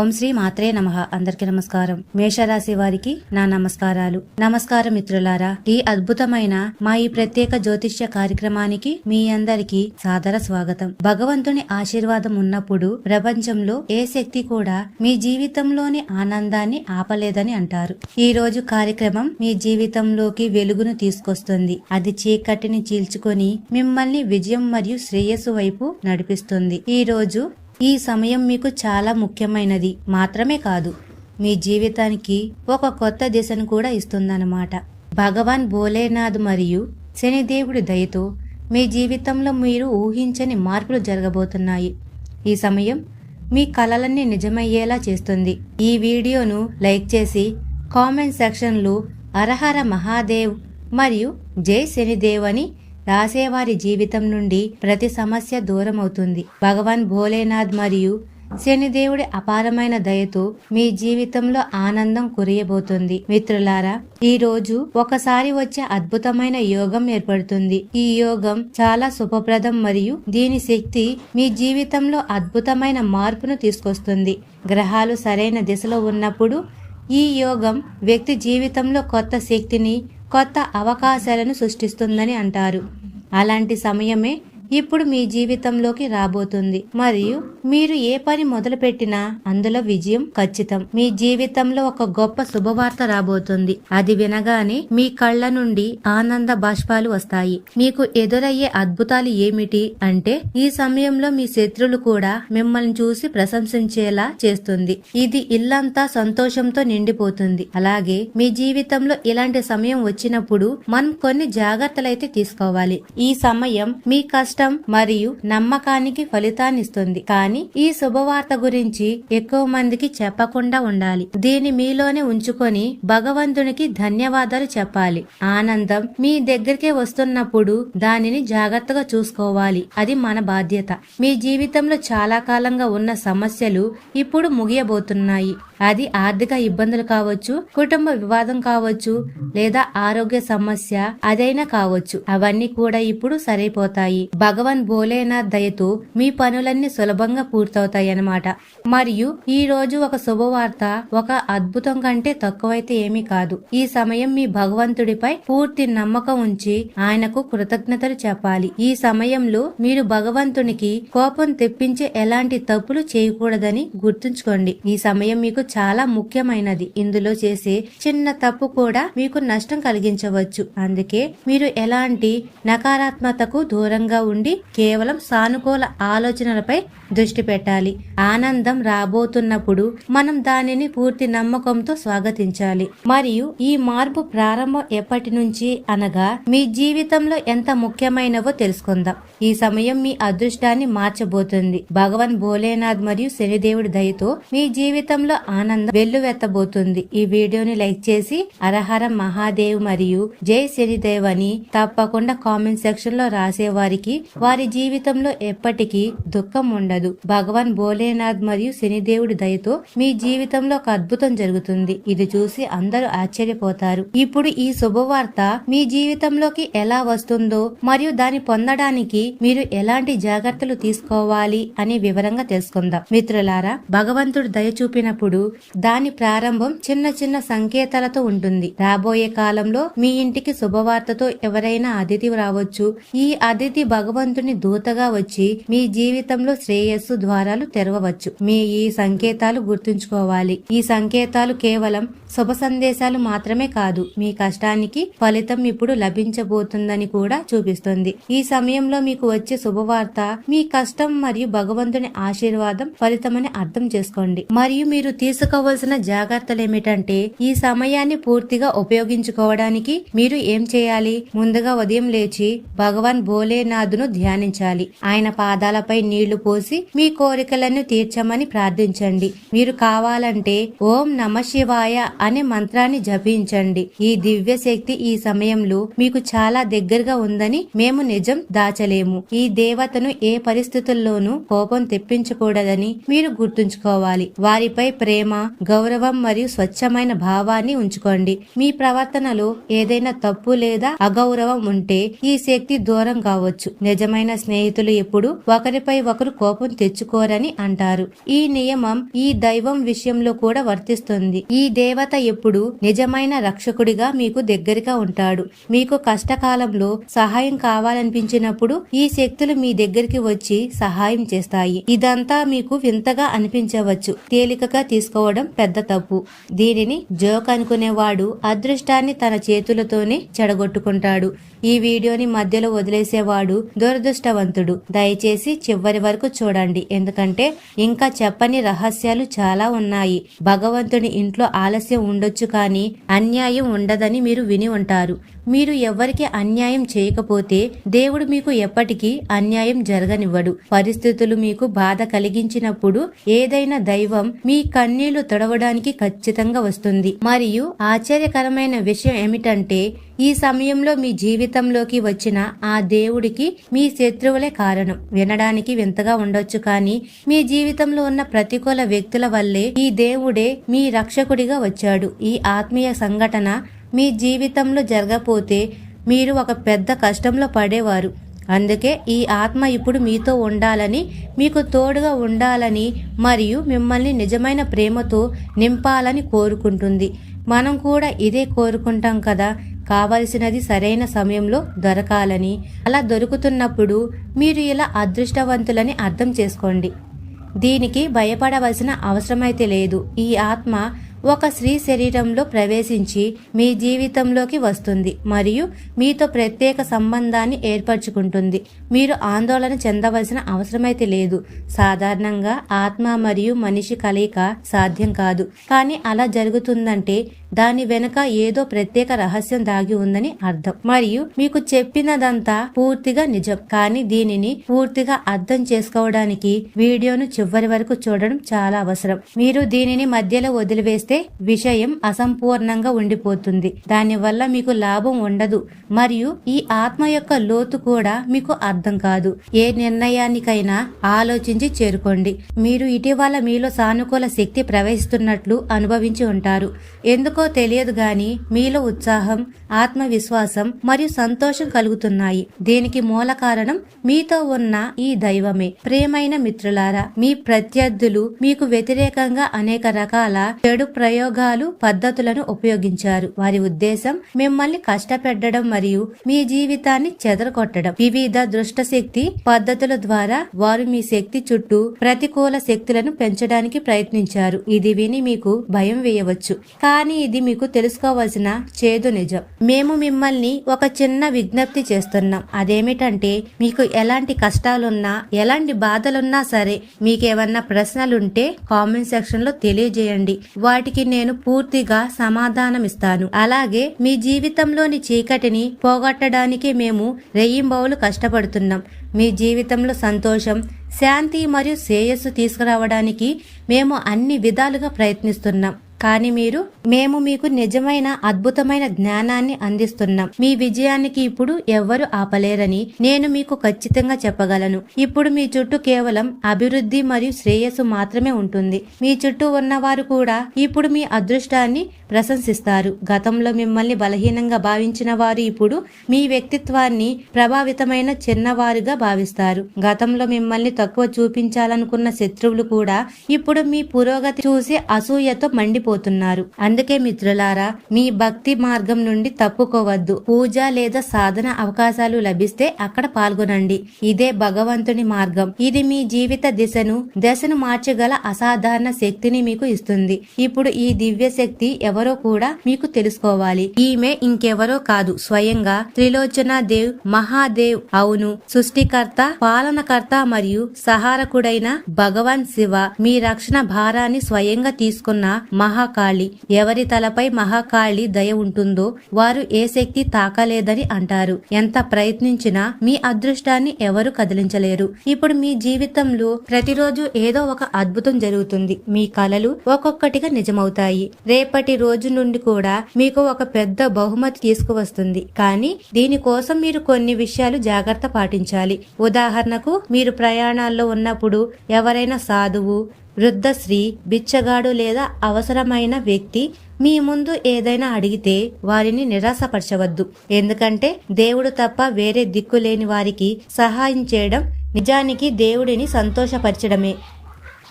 ఓం శ్రీ మాత్రే నమ. అందరికీ నమస్కారం. మేషరాశి వారికి నా నమస్కారాలు. నమస్కారం మిత్రులారా ఈ అద్భుతమైన మా ఈ ప్రత్యేక జ్యోతిష్య కార్యక్రమానికి మీ అందరికి సాదర స్వాగతం. భగవంతుని ఆశీర్వాదం ఉన్నప్పుడు ప్రపంచంలో ఏ శక్తి కూడా మీ జీవితంలోని ఆనందాన్ని ఆపలేదని అంటారు. ఈ రోజు కార్యక్రమం మీ జీవితంలోకి వెలుగును తీసుకొస్తుంది. అది చీకటిని చీల్చుకొని మిమ్మల్ని విజయం మరియు శ్రేయస్సు వైపు నడిపిస్తుంది. ఈ రోజు ఈ సమయం మీకు చాలా ముఖ్యమైనది. మాత్రమే కాదు మీ జీవితానికి ఒక కొత్త దిశను కూడా ఇస్తుందన్నమాట. భగవాన్ భోలేనాథ్ మరియు శనిదేవుడి దయతో మీ జీవితంలో మీరు ఊహించని మార్పులు జరగబోతున్నాయి. ఈ సమయం మీ కలలన్నీ నిజమయ్యేలా చేస్తుంది. ఈ వీడియోను లైక్ చేసి కామెంట్ సెక్షన్లో అరహర మహాదేవ్ మరియు జై శనిదేవ్ అని రాసేవారి జీవితం నుండి ప్రతి సమస్య దూరమవుతుంది. భగవాన్ భోలేనాథ్ మరియు శనిదేవుడి అపారమైన దయతో మీ జీవితంలో ఆనందం కురియబోతుంది. మిత్రులారా ఈ రోజు ఒకసారి వచ్చే అద్భుతమైన యోగం ఏర్పడుతుంది. ఈ యోగం చాలా శుభప్రదం మరియు దీని శక్తి మీ జీవితంలో అద్భుతమైన మార్పును తీసుకొస్తుంది. గ్రహాలు సరైన దిశలో ఉన్నప్పుడు ఈ యోగం వ్యక్తి జీవితంలో కొత్త శక్తిని కొత్త అవకాశాలను సృష్టిస్తుందని అంటారు. అలాంటి సమయమే ఇప్పుడు మీ జీవితంలోకి రాబోతుంది. మరియు మీరు ఏ పని మొదలుపెట్టినా అందులో విజయం ఖచ్చితం. మీ జీవితంలో ఒక గొప్ప శుభవార్త రాబోతుంది. అది వినగానే మీ కళ్ళ నుండి ఆనంద బాష్పాలు వస్తాయి. మీకు ఎదురయ్యే అద్భుతాలు ఏమిటి అంటే ఈ సమయంలో మీ శత్రులు కూడా మిమ్మల్ని చూసి ప్రశంసించేలా చేస్తుంది. ఇది ఇల్లంతా సంతోషంతో నిండిపోతుంది. అలాగే మీ జీవితంలో ఇలాంటి సమయం వచ్చినప్పుడు మనం కొన్ని జాగ్రత్తలైతే తీసుకోవాలి. ఈ సమయం మీ కష్టం మరియు నమ్మకానికి ఫలితాన్నిస్తుంది. కానీ ఈ శుభవార్త గురించి ఎక్కువ మందికి చెప్పకుండా ఉండాలి. దీని మీలోనే ఉంచుకొని భగవంతునికి ధన్యవాదాలు చెప్పాలి. ఆనందం మీ దగ్గరికి వస్తున్నప్పుడు దానిని జాగ్రత్తగా చూసుకోవాలి. అది మన బాధ్యత. మీ జీవితంలో చాలా కాలంగా ఉన్న సమస్యలు ఇప్పుడు ముగియబోతున్నాయి. అది ఆర్థిక ఇబ్బందులు కావచ్చు కుటుంబ వివాదం కావచ్చు లేదా ఆరోగ్య సమస్య అదైనా కావచ్చు. అవన్నీ కూడా ఇప్పుడు సరైపోతాయి. భగవాన్ భోలేనాథ్ దయతో మీ పనులన్నీ సులభంగా పూర్తవుతాయి అన్నమాట మరియు ఈ రోజు ఒక శుభవార్త ఒక అద్భుతం కంటే తక్కువైతే ఏమీ కాదు. ఈ సమయం మీ భగవంతుడిపై పూర్తి నమ్మకం ఉంచి ఆయనకు కృతజ్ఞతలు చెప్పాలి. ఈ సమయంలో మీరు భగవంతునికి కోపం తెప్పించే ఎలాంటి తప్పులు చేయకూడదని గుర్తుంచుకోండి. ఈ సమయం మీకు చాలా ముఖ్యమైనది. ఇందులో చేసే చిన్న తప్పు కూడా మీకు నష్టం కలిగించవచ్చు. అందుకే మీరు ఎలాంటి నకారాత్మకతకు దూరంగా ఉండి కేవలం సానుకూల ఆలోచనలపై దృష్టి పెట్టాలి. ఆనందం రాబోతున్నప్పుడు మనం దానిని పూర్తి నమ్మకంతో స్వాగతించాలి. మరియు ఈ మార్పు ప్రారంభం ఎప్పటి నుంచి అనగా మీ జీవితంలో ఎంత ముఖ్యమైనవో తెలుసుకుందాం. ఈ సమయం మీ అదృష్టాన్ని మార్చబోతుంది. భగవాన్ భోలేనాథ్ మరియు శనిదేవుడి దయతో మీ జీవితంలో ఆనందం వెల్లువెత్తబోతుంది. ఈ వీడియోని లైక్ చేసి అరహర మహాదేవ్ మరియు జై శనిదేవ్ అని తప్పకుండా కామెంట్ సెక్షన్లో రాసే వారికి వారి జీవితంలో ఎప్పటికీ దుఃఖం ఉండదు. భగవాన్ భోలేనాథ్ మరియు శనిదేవుడి దయతో మీ జీవితంలో ఒక అద్భుతం జరుగుతుంది. ఇది చూసి అందరూ ఆశ్చర్యపోతారు. ఇప్పుడు ఈ శుభవార్త మీ జీవితంలోకి ఎలా వస్తుందో మరియు దాన్ని పొందడానికి మీరు ఎలాంటి జాగ్రత్తలు తీసుకోవాలి అని వివరంగా తెలుసుకుందాం. మిత్రులారా భగవంతుడు దయ చూపినప్పుడు దాని ప్రారంభం చిన్న చిన్న సంకేతాలతో ఉంటుంది. రాబోయే కాలంలో మీ ఇంటికి శుభవార్తతో ఎవరైనా అతిథి రావచ్చు. ఈ అతిథి భగవంతుని దూతగా వచ్చి మీ జీవితంలో శ్రేయస్సు ద్వారాలు తెరవవచ్చు. మీ ఈ సంకేతాలు గుర్తుంచుకోవాలి. ఈ సంకేతాలు కేవలం శుభ సందేశాలు మాత్రమే కాదు మీ కష్టానికి ఫలితం ఇప్పుడు లభించబోతుందని కూడా చూపిస్తుంది. ఈ సమయంలో మీకు వచ్చే శుభవార్త మీ కష్టం మరియు భగవంతుని ఆశీర్వాదం ఫలితమని అర్థం చేసుకోండి. మరియు మీరు తీసుకోవాల్సిన జాగ్రత్తలు ఏమిటంటే ఈ సమయాన్ని పూర్తిగా ఉపయోగించుకోవడానికి మీరు ఏం చేయాలి? ముందుగా ఉదయం లేచి భగవాన్ భోలేనాథును ధ్యానించాలి. ఆయన పాదాలపై నీళ్ళు పోసి మీ కోరికలను తీర్చమని ప్రార్థించండి. మీరు కావాలంటే ఓం నమ శివాయ అనే మంత్రాన్ని జపించండి. ఈ దివ్య శక్తి ఈ సమయంలో మీకు చాలా దగ్గరగా ఉందని మేము నిజం దాచలేము. ఈ దేవతను ఏ పరిస్థితుల్లోనూ కోపం తెప్పించకూడదని మీరు గుర్తుంచుకోవాలి. వారిపై ప్రేమ గౌరవం మరియు స్వచ్ఛమైన భావాన్ని ఉంచుకోండి. మీ ప్రవర్తనలో ఏదైనా తప్పు లేదా అగౌరవం ఉంటే ఈ శక్తి దూరం కావచ్చు. నిజమైన స్నేహితులు ఎప్పుడు ఒకరిపై ఒకరు కోపం తెచ్చుకోరని అంటారు. ఈ నియమం ఈ దైవం విషయంలో కూడా వర్తిస్తుంది. ఈ దేవత ఎప్పుడు నిజమైన రక్షకుడిగా మీకు దగ్గరగా ఉంటాడు. మీకు కష్టకాలంలో సహాయం కావాలనిపించినప్పుడు ఈ శక్తులు మీ దగ్గరికి వచ్చి సహాయం చేస్తాయి. ఇదంతా మీకు వింతగా అనిపించవచ్చు. తేలికగా తీసుకు తీసుకోవడం పెద్ద తప్పు. దీనిని జోక్ అనుకునేవాడు అదృష్టాన్ని తన చేతులతోనే చెడగొట్టుకుంటాడు. ఈ వీడియోని మధ్యలో వదిలేసేవాడు దురదృష్టవంతుడు. దయచేసి చివరి వరకు చూడండి. ఎందుకంటే ఇంకా చెప్పని రహస్యాలు చాలా ఉన్నాయి. భగవంతుని ఇంట్లో ఆలస్యం ఉండొచ్చు కానీ అన్యాయం ఉండదని మీరు విని ఉంటారు. మీరు ఎవరికి అన్యాయం చేయకపోతే దేవుడు మీకు ఎప్పటికీ అన్యాయం జరగనివ్వడు. పరిస్థితులు మీకు బాధ కలిగించినప్పుడు ఏదైనా దైవం మీ కన్నీళ్ళు తొడవడానికి ఖచ్చితంగా వస్తుంది. మరియు ఆశ్చర్యకరమైన విషయం ఏమిటంటే ఈ సమయంలో మీ జీవితంలోకి వచ్చిన ఆ దేవుడికి మీ శత్రువులే కారణం. వినడానికి వింతగా ఉండొచ్చు కానీ మీ జీవితంలో ఉన్న ప్రతికూల వ్యక్తుల వల్లే ఈ దేవుడే మీ రక్షకుడిగా వచ్చాడు. ఈ ఆత్మీయ సంఘటన మీ జీవితంలో జరగపోతే మీరు ఒక పెద్ద కష్టంలో పడేవారు. అందుకే ఈ ఆత్మ ఇప్పుడు మీతో ఉండాలని మీకు తోడుగా ఉండాలని మరియు మిమ్మల్ని నిజమైన ప్రేమతో నింపాలని కోరుకుంటుంది. మనం కూడా ఇదే కోరుకుంటాం కదా. కావలసినది సరైన సమయంలో దొరకాలని. అలా దొరుకుతున్నప్పుడు మీరు ఇలా అదృష్టవంతులని అర్థం చేసుకోండి. దీనికి భయపడవలసిన అవసరమైతే లేదు. ఈ ఆత్మ ఒక స్త్రీ శరీరంలో ప్రవేశించి మీ జీవితంలోకి వస్తుంది మరియు మీతో ప్రత్యేక సంబంధాన్ని ఏర్పరచుకుంటుంది. మీరు ఆందోళన చెందవలసిన అవసరమైతే లేదు. సాధారణంగా ఆత్మ మరియు మనిషి కలయిక సాధ్యం కాదు. కానీ అలా జరుగుతుందంటే దాని వెనుక ఏదో ప్రత్యేక రహస్యం దాగి ఉందని అర్థం. మరియు మీకు చెప్పినదంతా పూర్తిగా నిజం. కానీ దీనిని పూర్తిగా అర్థం చేసుకోవడానికి వీడియోను చివరి వరకు చూడడం చాలా అవసరం. మీరు దీనిని మధ్యలో వదిలివేస్తే విషయం అసంపూర్ణంగా ఉండిపోతుంది. దానివల్ల మీకు లాభం ఉండదు. మరియు ఈ ఆత్మ యొక్క లోతు కూడా మీకు అర్థం కాదు. ఏ నిర్ణయానికైనా ఆలోచించి చేరుకోండి. మీరు ఇటీవల మీలో సానుకూల శక్తి ప్రవహిస్తున్నట్లు అనుభవించి ఉంటారు. ఎందుకో తెలియదు గాని మీలో ఉత్సాహం ఆత్మవిశ్వాసం మరియు సంతోషం కలుగుతున్నాయి. దీనికి మూల కారణం మీతో ఉన్న ఈ దైవమే. ప్రేమైన మిత్రులారా మీ ప్రత్యర్థులు మీకు వ్యతిరేకంగా అనేక రకాల చెడు ప్రయోగాలు పద్ధతులను ఉపయోగించారు. వారి ఉద్దేశం మిమ్మల్ని కష్టపెట్టడం మరియు మీ జీవితాన్ని చెదరగొట్టడం. వివిధ దృష్టశక్తి పద్ధతుల ద్వారా వారు మీ శక్తి చుట్టూ ప్రతికూల శక్తులను పెంచడానికి ప్రయత్నించారు. ఇది విని మీకు భయం వేయవచ్చు. కానీ ఇది ఇది మీకు తెలుసుకోవాల్సిన చేదు నిజం. మేము మిమ్మల్ని ఒక చిన్న విజ్ఞప్తి చేస్తున్నాం. అదేమిటంటే మీకు ఎలాంటి కష్టాలున్నా ఎలాంటి బాధలున్నా సరే మీకేమన్నా ప్రశ్నలుంటే కామెంట్ సెక్షన్లో తెలియజేయండి. వాటికి నేను పూర్తిగా సమాధానం ఇస్తాను అలాగే మీ జీవితంలోని చీకటిని పోగొట్టడానికి మేము రెయ్యింబవులు కష్టపడుతున్నాం. మీ జీవితంలో సంతోషం శాంతి మరియు శ్రేయస్సు తీసుకురావడానికి మేము అన్ని విధాలుగా ప్రయత్నిస్తున్నాం. కానీ మీరు మేము మీకు నిజమైన అద్భుతమైన జ్ఞానాన్ని అందిస్తున్నాం. మీ విజయానికి ఇప్పుడు ఎవ్వరు ఆపలేరని నేను మీకు ఖచ్చితంగా చెప్పగలను. ఇప్పుడు మీ చుట్టూ కేవలం అభివృద్ధి మరియు శ్రేయస్సు మాత్రమే ఉంటుంది. మీ చుట్టూ ఉన్నవారు కూడా ఇప్పుడు మీ అదృష్టాన్ని ప్రశంసిస్తారు. గతంలో మిమ్మల్ని బలహీనంగా భావించిన వారు ఇప్పుడు మీ వ్యక్తిత్వాన్ని ప్రభావితమైన చిన్నవారుగా భావిస్తారు. గతంలో మిమ్మల్ని తక్కువ చూపించాలనుకున్న శత్రువులు కూడా ఇప్పుడు మీ పురోగతి చూసి అసూయతో మండిపో పోతున్నారు. అందుకే మిత్రులారా మీ భక్తి మార్గం నుండి తప్పుకోవద్దు. పూజ లేదా సాధన అవకాశాలు లభిస్తే అక్కడ పాల్గొనండి. ఇదే భగవంతుని మార్గం. ఇది మీ జీవిత దిశను దశను మార్చగల అసాధారణ శక్తిని మీకు ఇస్తుంది. ఇప్పుడు ఈ దివ్య శక్తి ఎవరో కూడా మీకు తెలుసుకోవాలి. ఈమె ఇంకెవరో కాదు. స్వయంగా త్రిలోచన దేవ్ మహాదేవ్ అవును. సృష్టికర్త పాలనకర్త మరియు సహారకుడైన భగవాన్ శివ మీ రక్షణ భారాన్ని స్వయంగా తీసుకున్న మహా మహాకాళి. ఎవరి తలపై మహాకాళి దయ ఉంటుందో వారు ఏ శక్తి తాకలేదని అంటారు. ఎంత ప్రయత్నించినా మీ అదృష్టాన్ని ఎవరు కదిలించలేరు. ఇప్పుడు మీ జీవితంలో ప్రతిరోజు ఏదో ఒక అద్భుతం జరుగుతుంది. మీ కలలు ఒక్కొక్కటిగా నిజమవుతాయి. రేపటి రోజు నుండి కూడా మీకు ఒక పెద్ద బహుమతి తీసుకువస్తుంది. కానీ దీనికోసం మీరు కొన్ని విషయాలు జాగ్రత్త పాటించాలి. ఉదాహరణకు మీరు ప్రయాణాల్లో ఉన్నప్పుడు ఎవరైనా సాధువు వృద్ధ స్త్రీ బిచ్చగాడు లేదా అవసరమైన వ్యక్తి మీ ముందు ఏదైనా అడిగితే వారిని నిరాశపరచవద్దు. ఎందుకంటే దేవుడు తప్ప వేరే దిక్కు లేని వారికి సహాయం చేయడం నిజానికి దేవుడిని సంతోషపరచడమే.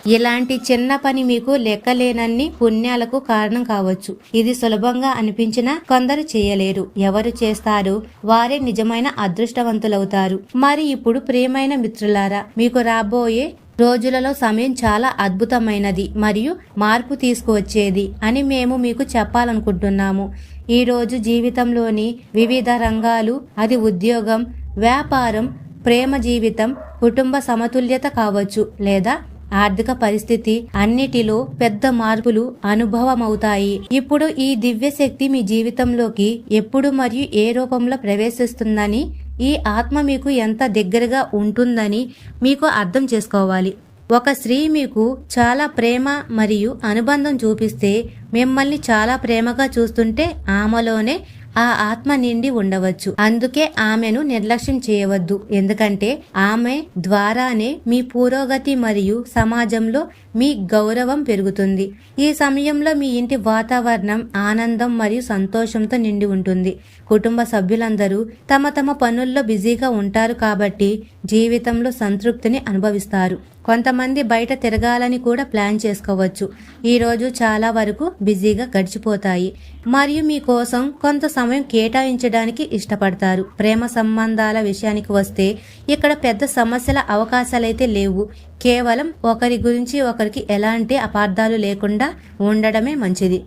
ఇలాంటి చిన్న పని మీకు లెక్కలేనన్ని పుణ్యాలకు కారణం కావచ్చు. ఇది సులభంగా అనిపించినా కొందరు చేయలేరు. ఎవరు చేస్తారు వారే నిజమైన అదృష్టవంతులవుతారు. మరి ఇప్పుడు ప్రియమైన మిత్రులారా మీకు రాబోయే రోజులలో సమయం చాలా అద్భుతమైనది మరియు మార్పు తీసుకువచ్చేది అని మేము మీకు చెప్పాలనుకుంటున్నాము. ఈరోజు జీవితంలోని వివిధ రంగాలు అది ఉద్యోగం వ్యాపారం ప్రేమ జీవితం కుటుంబ సమతుల్యత కావచ్చు లేదా ఆర్థిక పరిస్థితి అన్నిటిలో పెద్ద మార్పులు అనుభవమవుతాయి. ఇప్పుడు ఈ దివ్య శక్తి మీ జీవితంలోకి ఎప్పుడు మరియు ఏ రూపంలో ప్రవేశిస్తుందని ఈ ఆత్మ మీకు ఎంత దగ్గరగా ఉంటుందని మీకు అర్థం చేసుకోవాలి. ఒక స్త్రీ మీకు చాలా ప్రేమ మరియు అనుబంధం చూపిస్తే మిమ్మల్ని చాలా ప్రేమగా చూస్తుంటే ఆమెలోనే ఆ ఆత్మ నిండి ఉండవచ్చు. అందుకే ఆమెను నిర్లక్ష్యం చేయవద్దు. ఎందుకంటే ఆమె ద్వారానే మీ పురోగతి మరియు సమాజంలో మీ గౌరవం పెరుగుతుంది. ఈ సమయంలో మీ ఇంటి వాతావరణం ఆనందం మరియు సంతోషంతో నిండి ఉంటుంది. కుటుంబ సభ్యులందరూ తమ తమ పనుల్లో బిజీగా ఉంటారు కాబట్టి జీవితంలో సంతృప్తిని అనుభవిస్తారు. కొంతమంది బయట తిరగాలని కూడా ప్లాన్ చేసుకోవచ్చు. ఈరోజు చాలా వరకు బిజీగా గడిచిపోతాయి. మరియు మీకోసం కొంత సమయం కేటాయించడానికి ఇష్టపడతారు. ప్రేమ సంబంధాల విషయానికి వస్తే ఇక్కడ పెద్ద సమస్యల అవకాశాలైతే లేవు. కేవలం ఒకరి గురించి ఒకరికి ఎలాంటి అపార్థాలు లేకుండా ఉండడమే మంచిది.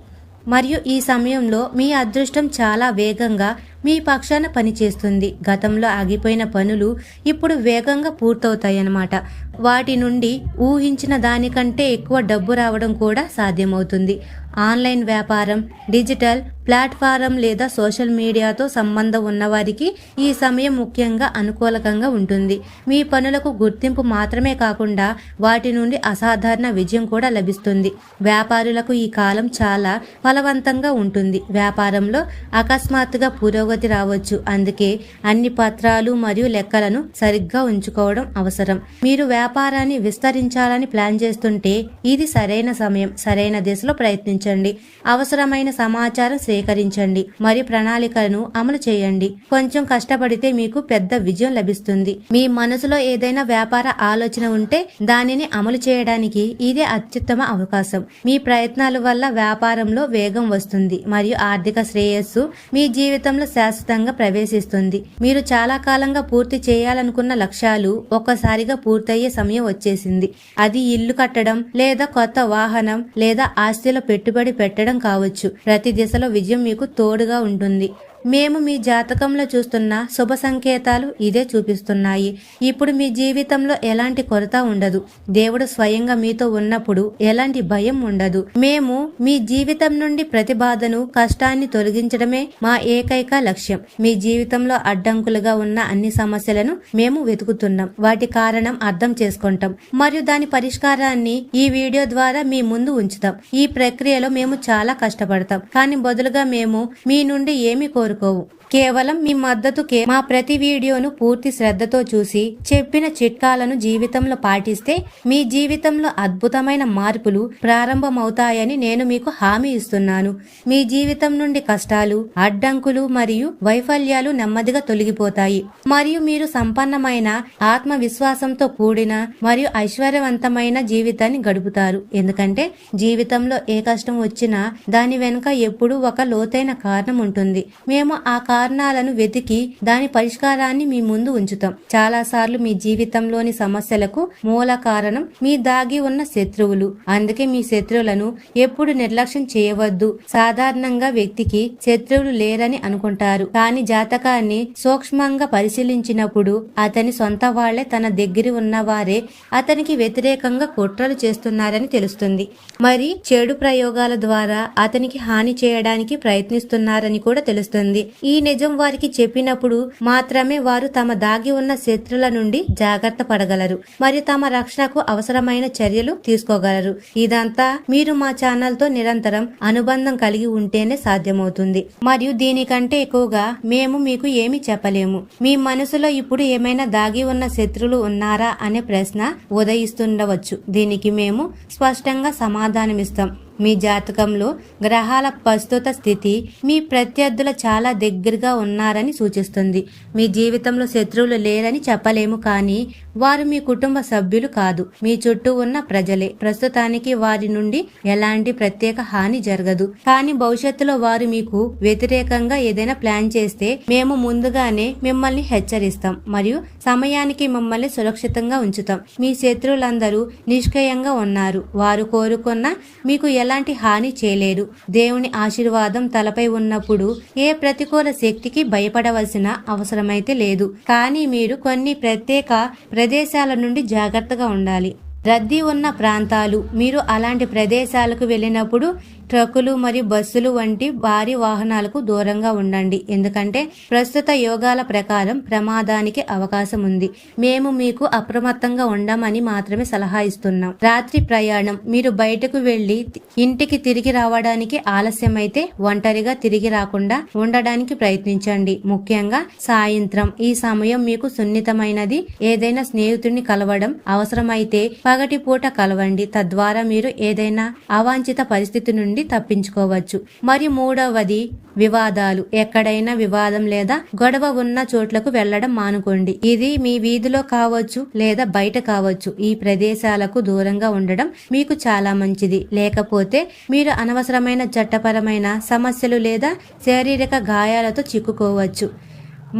మరియు ఈ సమయంలో మీ అదృష్టం చాలా వేగంగా మీ పక్షాన పనిచేస్తుంది. గతంలో ఆగిపోయిన పనులు ఇప్పుడు వేగంగా పూర్తవుతాయన్నమాట. వాటి నుండి ఊహించిన దానికంటే ఎక్కువ డబ్బు రావడం కూడా సాధ్యమవుతుంది. ఆన్లైన్ వ్యాపారం డిజిటల్ ప్లాట్ఫారం లేదా సోషల్ మీడియాతో సంబంధం ఉన్నవారికి ఈ సమయం ముఖ్యంగా అనుకూలకంగా ఉంటుంది. మీ పనులకు గుర్తింపు మాత్రమే కాకుండా వాటి నుండి అసాధారణ విజయం కూడా లభిస్తుంది. వ్యాపారులకు ఈ కాలం చాలా ఫలవంతంగా ఉంటుంది. వ్యాపారంలో అకస్మాత్తుగా పురోగతి రావచ్చు. అందుకే అన్ని పత్రాలు మరియు లెక్కలను సరిగ్గా ఉంచుకోవడం అవసరం. మీరు వ్యాపారాన్ని విస్తరించాలని ప్లాన్ చేస్తుంటే ఇది సరైన సమయం. సరైన దిశలో ప్రయత్నించండి. అవసరమైన సమాచారం సేకరించండి. మరియు ప్రణాళికలను అమలు చేయండి. కొంచెం కష్టపడితే మీకు పెద్ద విజయం లభిస్తుంది. మీ మనసులో ఏదైనా వ్యాపార ఆలోచన ఉంటే దానిని అమలు చేయడానికి ఇదే అత్యుత్తమ అవకాశం. మీ ప్రయత్నాల వల్ల వ్యాపారంలో వేగం వస్తుంది. మరియు ఆర్థిక శ్రేయస్సు మీ జీవితంలో శాశ్వతంగా ప్రవేశిస్తుంది. మీరు చాలా కాలంగా పూర్తి చేయాలనుకున్న లక్ష్యాలు ఒక్కసారిగా పూర్తయ్యే సమయం వచ్చేసింది. అది ఇల్లు కట్టడం లేదా కొత్త వాహనం లేదా ఆస్తిలో పెట్టుబడి పెట్టడం కావచ్చు. ప్రతి దిశలో విజయం మీకు తోడుగా ఉంటుంది. మేము మీ జాతకంలో చూస్తున్న శుభ సంకేతాలు ఇదే చూపిస్తున్నాయి. ఇప్పుడు మీ జీవితంలో ఎలాంటి కొరత ఉండదు. దేవుడు స్వయంగా మీతో ఉన్నప్పుడు ఎలాంటి భయం ఉండదు. మేము మీ జీవితం నుండి ప్రతి బాధను కష్టాన్ని తొలగించడమే మా ఏకైక లక్ష్యం. మీ జీవితంలో అడ్డంకులుగా ఉన్న అన్ని సమస్యలను మేము వెతుకుతున్నాం. వాటి కారణం అర్థం చేసుకుంటాం. మరియు దాని పరిష్కారాన్ని ఈ వీడియో ద్వారా మీ ముందు ఉంచుతాం. ఈ ప్రక్రియలో మేము చాలా కష్టపడతాం. కానీ బదులుగా మేము మీ నుండి ఏమి కోరు 歌舞。కేవలం మీ మద్దతుకే మా ప్రతి వీడియోను పూర్తి శ్రద్ధతో చూసి చెప్పిన చిట్కాలను జీవితంలో పాటిస్తే మీ జీవితంలో అద్భుతమైన మార్పులు ప్రారంభమవుతాయని నేను మీకు హామీ ఇస్తున్నాను. మీ జీవితం నుండి కష్టాలు అడ్డంకులు మరియు వైఫల్యాలు నెమ్మదిగా తొలగిపోతాయి. మరియు మీరు సంపన్నమైన ఆత్మవిశ్వాసంతో కూడిన మరియు ఐశ్వర్యవంతమైన జీవితాన్ని గడుపుతారు. ఎందుకంటే జీవితంలో ఏ కష్టం వచ్చినా దాని వెనుక ఎప్పుడూ ఒక లోతైన కారణం ఉంటుంది. మేము ఆ కారణం కారణాలను వెతికి దాని పరిష్కారాన్ని మీ ముందు ఉంచుతాం. చాలా సార్లు మీ జీవితంలోని సమస్యలకు మూల కారణం మీ దాగి ఉన్న శత్రువులు. అందుకే మీ శత్రువులను ఎప్పుడు నిర్లక్ష్యం చేయవద్దు. సాధారణంగా వ్యక్తికి శత్రువులు లేరని అనుకుంటారు. కానీ జాతకాన్ని సూక్ష్మంగా పరిశీలించినప్పుడు అతని సొంత వాళ్ళే తన దగ్గర ఉన్న వారే అతనికి వ్యతిరేకంగా కుట్రలు చేస్తున్నారని తెలుస్తుంది. మరి చెడు ప్రయోగాల ద్వారా అతనికి హాని చేయడానికి ప్రయత్నిస్తున్నారని కూడా తెలుస్తుంది. ఈ నిజం వారికి చెప్పినప్పుడు మాత్రమే వారు తమ దాగి ఉన్న శత్రుల నుండి జాగ్రత్త పడగలరు మరియు తమ రక్షణకు అవసరమైన చర్యలు తీసుకోగలరు. ఇదంతా మీరు మా ఛానల్తో నిరంతరం అనుబంధం కలిగి ఉంటేనే సాధ్యమవుతుంది. మరియు దీనికంటే ఎక్కువగా మేము మీకు ఏమి చెప్పలేము. మీ మనసులో ఇప్పుడు ఏమైనా దాగి ఉన్న శత్రులు ఉన్నారా అనే ప్రశ్న ఉదయిస్తుండవచ్చు. దీనికి మేము స్పష్టంగా సమాధానమిస్తాం. మీ జాతకంలో గ్రహాల ప్రస్తుత స్థితి మీ ప్రత్యర్థుల చాలా దగ్గరగా ఉన్నారని సూచిస్తుంది. మీ జీవితంలో శత్రువులు లేరని చెప్పలేము కానీ వారు మీ కుటుంబ సభ్యులు కాదు. మీ చుట్టూ ఉన్న ప్రజలే. ప్రస్తుతానికి వారి నుండి ఎలాంటి ప్రత్యేక హాని జరగదు. కానీ భవిష్యత్తులో వారు మీకు వ్యతిరేకంగా ఏదైనా ప్లాన్ చేస్తే మేము ముందుగానే మిమ్మల్ని హెచ్చరిస్తాం మరియు సమయానికి మిమ్మల్ని సురక్షితంగా ఉంచుతాం. మీ శత్రువులందరూ నిష్క్రియంగా ఉన్నారు. వారు కోరుకున్న మీకు ఎలాంటి హాని చేయలేరు. దేవుని ఆశీర్వాదం తలపై ఉన్నప్పుడు ఏ ప్రతికూల శక్తికి భయపడవలసిన అవసరమైతే లేదు. కానీ మీరు కొన్ని ప్రత్యేక ప్రదేశాల నుండి జాగ్రత్తగా ఉండాలి. రద్దీ ఉన్న ప్రాంతాలు మీరు అలాంటి ప్రదేశాలకు వెళ్ళినప్పుడు ట్రక్కులు మరియు బస్సులు వంటి భారీ వాహనాలకు దూరంగా ఉండండి. ఎందుకంటే ప్రస్తుత యోగాల ప్రకారం ప్రమాదానికి అవకాశం ఉంది. మేము మీకు అప్రమత్తంగా ఉండమని మాత్రమే సలహా ఇస్తున్నాం. రాత్రి ప్రయాణం మీరు బయటకు వెళ్ళి ఇంటికి తిరిగి రావడానికి ఆలస్యమైతే ఒంటరిగా తిరిగి రాకుండా ఉండడానికి ప్రయత్నించండి. ముఖ్యంగా సాయంత్రం. ఈ సమయం మీకు సున్నితమైనది. ఏదైనా స్నేహితుడిని కలవడం అవసరమైతే పగటి పూట కలవండి. తద్వారా మీరు ఏదైనా అవాంఛిత పరిస్థితి నుండి తప్పించుకోవచ్చు. మరి మూడవది వివాదాలు. ఎక్కడైనా వివాదం లేదా గొడవ ఉన్న చోట్లకు వెళ్ళడం మానుకోండి. ఇది మీ వీధిలో కావచ్చు లేదా బయట కావచ్చు. ఈ ప్రదేశాలకు దూరంగా ఉండడం మీకు చాలా మంచిది. లేకపోతే మీరు అనవసరమైన చట్టపరమైన సమస్యలు లేదా శారీరక గాయాలతో చిక్కుకోవచ్చు.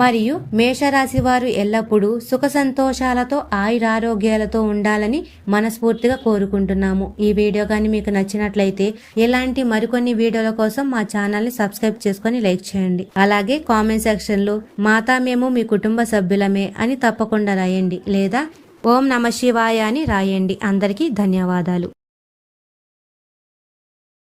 మరియు మేషరాశి వారు ఎల్లప్పుడూ సుఖ సంతోషాలతో ఆయురారోగ్యాలతో ఉండాలని మనస్ఫూర్తిగా కోరుకుంటున్నాము. ఈ వీడియో కానీ మీకు నచ్చినట్లయితే ఇలాంటి మరికొన్ని వీడియోల కోసం మా ఛానల్ని సబ్స్క్రైబ్ చేసుకొని లైక్ చేయండి. అలాగే కామెంట్ సెక్షన్లో మాతా మేము మీ కుటుంబ సభ్యులమే అని తప్పకుండా రాయండి లేదా ఓం నమ శివాయ అని రాయండి. అందరికీ ధన్యవాదాలు.